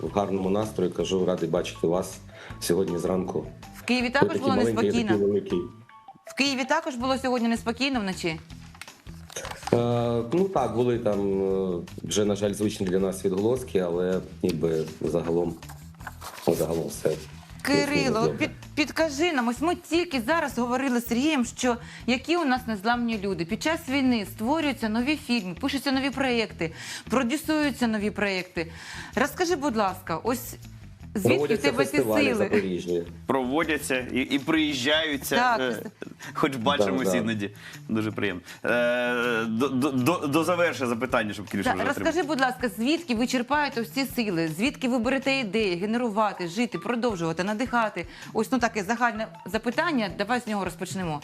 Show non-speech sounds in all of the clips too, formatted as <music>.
в гарному настрої. Кажу, радий бачити вас сьогодні зранку. В Києві також було неспокійно. В Києві також було сьогодні неспокійно вночі. Е, ну так, були там е, вже, на жаль, звичні для нас відголоски, але ніби загалом, загалом все. Кирило, от під, підкажи нам, ось ми тільки зараз говорили з Сергієм, що які у нас незламні люди. Під час війни створюються нові фільми, пишуться нові проєкти, продюсуються нові проєкти. Розкажи, будь ласка, ось звідки в Проводяться тебе ці фестивалі сили? Проводяться і, і приїжджаються, Так, е, хоч бачимось Да, да. іноді. Дуже приємно. Е, до, до, до, до завершення запитання, щоб Кирюша вже розкажи, отримав. будь ласка, звідки ви черпаєте ці сили? Звідки ви берете ідеї, генерувати, жити, продовжувати, надихати? Ось ну таке загальне запитання. Давай з нього розпочнемо.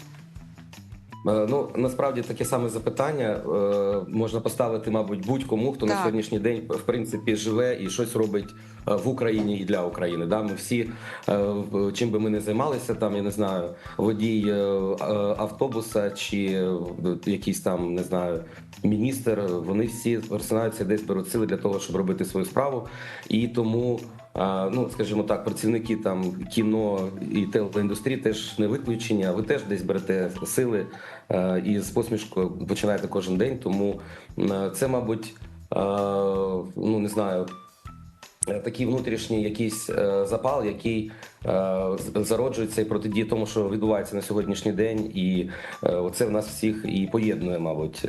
Е, Ну насправді таке саме запитання е, можна поставити, мабуть, будь-кому, хто на сьогоднішній день в принципі живе і щось робить е, в Україні і для України. Да, ми всі чим би ми не займалися, там я не знаю, водій автобуса чи якийсь там не знаю. Міністр, вони всі просинаються десь беруть сили для того, щоб робити свою справу. І тому, ну скажімо так, працівники там кіно і телеіндустрії теж не виключення. Ви теж десь берете сили е, і з посмішкою починаєте кожен день. Тому е, це, мабуть, е, ну не знаю. Е, Такий внутрішній якийсь е, запал, який е, з- зароджується і протидіє тому, що відбувається на сьогоднішній день, і це в нас всіх і поєднує, мабуть.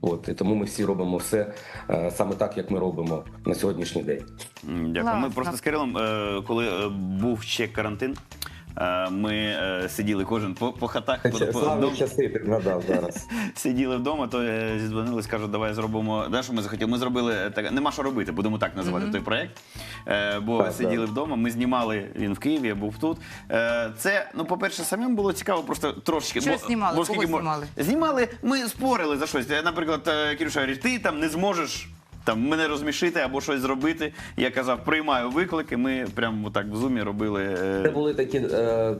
От і тому ми всі робимо все саме так, як ми робимо на сьогоднішній день. Дякую. Ми просто з Кирилом, коли був ще карантин, ми е, сиділи кожен по, по хатах, по, по, Славні дом- часи ти згадав зараз. <laughs> сиділи вдома, то е, зідзвонились, кажуть, давай зробимо. Знаєш, що ми захотіли? Ми зробили е, так, нема що робити, будемо так називати той проект. Е, бо Так, сиділи так. вдома, ми знімали він в Києві, я був тут. Е, це, ну, по-перше, самим було цікаво, просто трошки. Що знімали? Кого скільки знімали? Знімали, ми спорили за щось. Е, Наприклад, е, Кирюша говорить, ти там не зможеш. Там мене розмішити або щось зробити. Я казав, приймаю виклики. Ми прямо так в зумі робили. е, Це були такі е, е,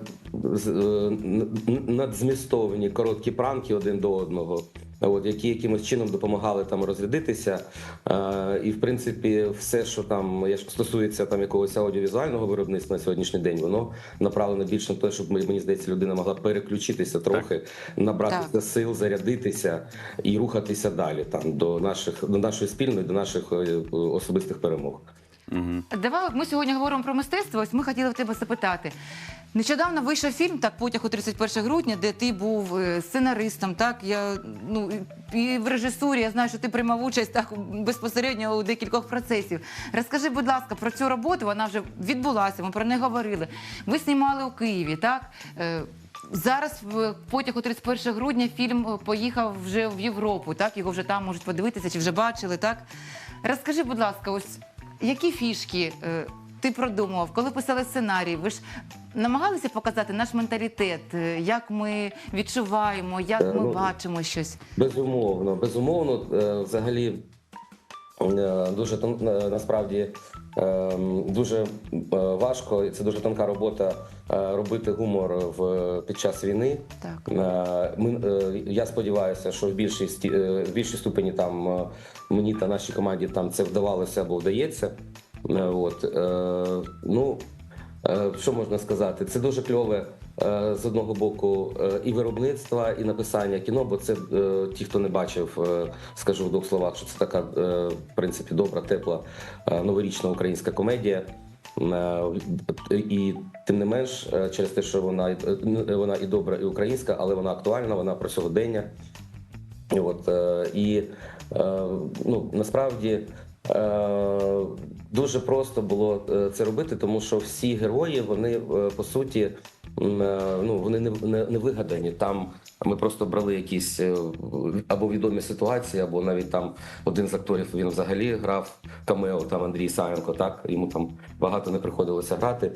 надзмістовані короткі пранки один до одного. От, які якимось чином допомагали там розрядитися, е, і в принципі, все, що там я ж- стосується там якогось аудіовізуального виробництва на сьогоднішній день, воно направлено більше на те, щоб мені здається, людина могла переключитися трохи, набратися Так. сил, зарядитися і рухатися далі там до наших до нашої спільної, до наших е, особистих перемог. мгм. Давай от ми сьогодні говоримо про мистецтво. Ось ми хотіли в тебе запитати. Нещодавно вийшов фільм так потяг у 31 грудня, де ти був е, сценаристом. Так я ну і в режисурі я знаю, що ти приймав участь так безпосередньо у декількох процесів. Розкажи, будь ласка, про цю роботу. Вона вже відбулася. Ми про неї говорили. Ви знімали у Києві, так. Е, Зараз потяг у 31 грудня фільм е, поїхав вже в Європу. Так його вже там можуть подивитися, чи вже бачили. Так розкажи, будь ласка, ось які фішки ти продумував, коли писали сценарій? Ви ж намагалися показати наш менталітет, е, як ми відчуваємо, як ми ну, бачимо щось. Безумовно, безумовно, е, взагалі е, дуже насправді дуже важко, і це дуже тонка робота робити гумор в під час війни. Так. Ми я сподіваюся, що в більшості е, в більшій ступені там мені та нашій команді там це вдавалося або вдається. Е, От е, ну Е, Що можна сказати? Це дуже кльове з одного боку і виробництва, і написання кіно, бо це ті, хто не бачив, скажу в двох словах, що це така в принципі добра, тепла новорічна українська комедія. І тим не менш, через те, що вона вона і добра, і українська, але вона актуальна, вона про сьогодення. От, і ну, насправді дуже просто було е, це робити, тому що всі герої, вони е, по суті. е, Ну, вони не, не, не вигадані. Там ми просто брали якісь е, або відомі ситуації, або навіть там один з акторів він взагалі грав камео, там Андрій Саєнко, так йому там багато не приходилося грати.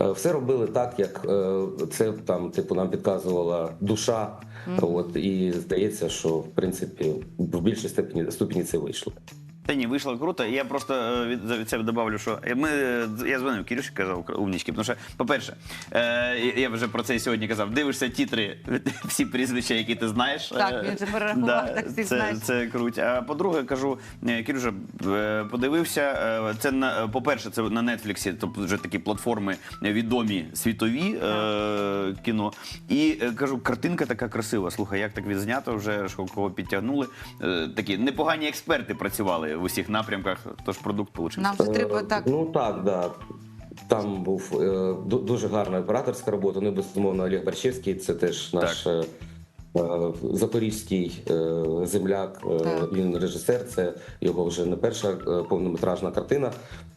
Е, Все робили так, як е, це там, типу, нам підказувала душа. От і здається, що в принципі в більшій степені ступені це вийшло. Та ні, вийшло круто. Я просто е, від, від себе добавлю, що ми, е, я дзвонив Кірюші, казав умнічки. Тому що, по-перше, е, я- вже про це і сьогодні казав. Дивишся тітри, <laughs> всі прізвища, які ти знаєш. Так, Е, він же перерахував, так всі це, знаєш. це круть. А по-друге, кажу, Кірюша, подивився. Це на по-перше, це на Нетфліксі, тобто вже такі платформи відомі світові е, кіно. І кажу, картинка така красива. Слухай, як так відзнято, вже кого підтягнули. Такі непогані експерти працювали в усіх напрямках, тож продукт получився. Нам вже треба Е, так. Ну так, да. Там був е, ду- дуже гарна операторська робота. Ну, і, безумовно, Олег Борщевський, це теж наш е, е, запорізький е, земляк. Е, Так. Він режисер, це його вже не перша е, повнометражна картина.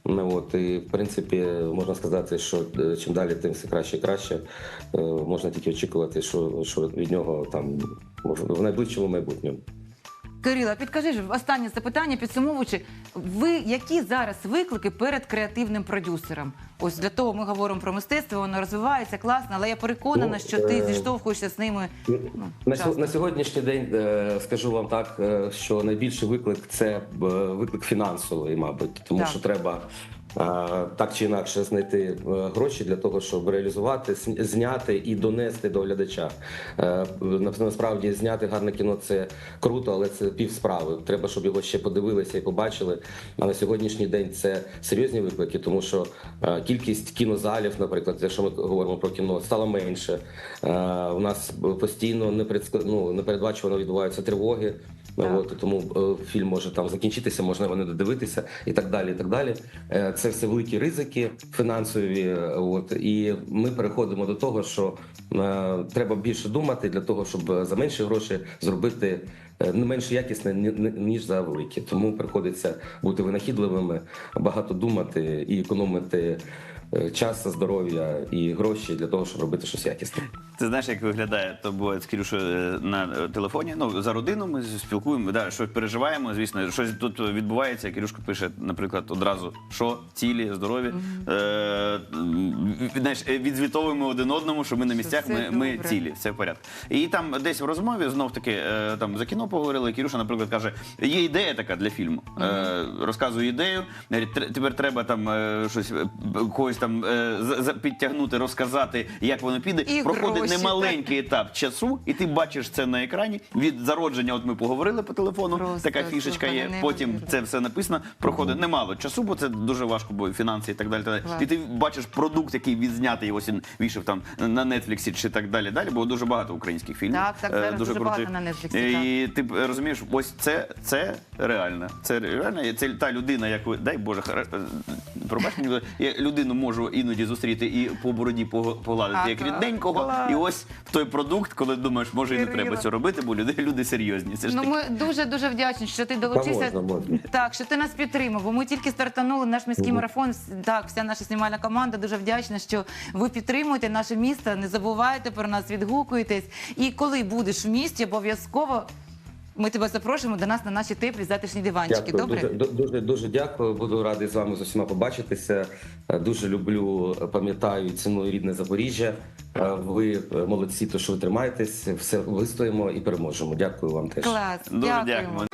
Ну, от, і, в принципі, можна сказати, що е, чим далі, тим все краще і краще. Е, Можна тільки очікувати, що, що від нього там в в найближчому майбутньому. Кирила, підкажи ж останнє запитання, підсумовуючи, ви які зараз виклики перед креативним продюсером? Ось для того ми говоримо про мистецтво, воно розвивається класно, але я переконана, Ну, що ти е, зіштовхуєшся з ними. Ну, На, часто. на сьогоднішній день е, скажу вам так, е, що найбільший виклик це виклик фінансовий, мабуть, тому Так. що треба так чи інакше знайти е, гроші для того, щоб реалізувати, зняти і донести до глядача. Е, Насправді зняти гарне кіно це круто, але це пів справи. Треба, щоб його ще подивилися і побачили. А на сьогоднішній день це серйозні виклики, тому що е, кількість кінозалів, наприклад, якщо ми говоримо про кіно, стало менше. У нас постійно ну, непередбачувано відбуваються тривоги. От, тому е, фільм може там закінчитися, можна його не додивитися і так далі. І так далі. Е, Це все великі ризики фінансові. е, От і ми переходимо до того, що треба більше думати для того, щоб за менші гроші зробити не менш якісне ні- ні- ніж за великі. Тому приходиться бути винахідливими, багато думати і економити. Е, Час, здоров'я і гроші для того, щоб робити щось якісне. Ти знаєш, як виглядає то буває з Кірюшею на е, телефоні. Ну за родину ми спілкуємо, да, щось переживаємо. Звісно, щось тут відбувається. Кірюшка пише, наприклад, одразу що цілі, здорові. Е, знаєш, е, відзвітовуємо один одному, що ми на місцях, все ми, ми добре. цілі, все в порядку. І там десь в розмові знов таки е, там за кіно поговорили. Кірюша, наприклад, каже: є ідея така для фільму. Е, розказує ідею. Говорить, «Тр- тепер треба там е, щось когось там е, за- за- підтягнути, розказати, як воно піде. І Проходить гроші, немаленький етап часу, і ти бачиш це на екрані. Від зародження, от ми поговорили по телефону. Просто, така фішечка є. Потім неймовірно. це все написано. Проходить немало часу, бо це дуже важко, бо фінанси і так далі. так далі. Клас. І ти бачиш продукт, який відзнятий, ось він вийшов там на Нетфліксі чи так далі. Далі, бо дуже багато українських фільмів. Так, так, е, зараз дуже крутих. багато на Нетфліксі, І ти б, розумієш, ось це, це реально. Це реально. Це та людина, яку дай Боже, хара- е, пробач мені, я людину можу іноді зустріти і по бороді погладити як рідненького. І ось той продукт, коли думаєш, може і не треба цього робити, бо люди, люди серйозні. Це ж Ну, ми дуже дуже вдячні, що ти долучився. Так, що ти нас підтримав. Бо ми тільки стартанули наш міський марафон. Так, вся наша знімальна команда дуже вдячна, що ви підтримуєте наше місто. Не забувайте про нас, відгукуєтесь. І коли будеш в місті, обов'язково ми тебе запрошуємо до нас на наші теплі затишні диванчики. Дякую, Добре? дуже, дуже дуже дякую. Буду радий з вами з усіма побачитися. Е, Дуже люблю, е, пам'ятаю і ціную рідне Запоріжжя. Е, Ви молодці, то що ви тримаєтесь, все вистоїмо і переможемо. Дякую вам теж. Клас. Дуже Дякуємо.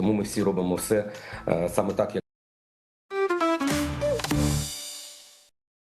Тому ми всі робимо все е, саме так, як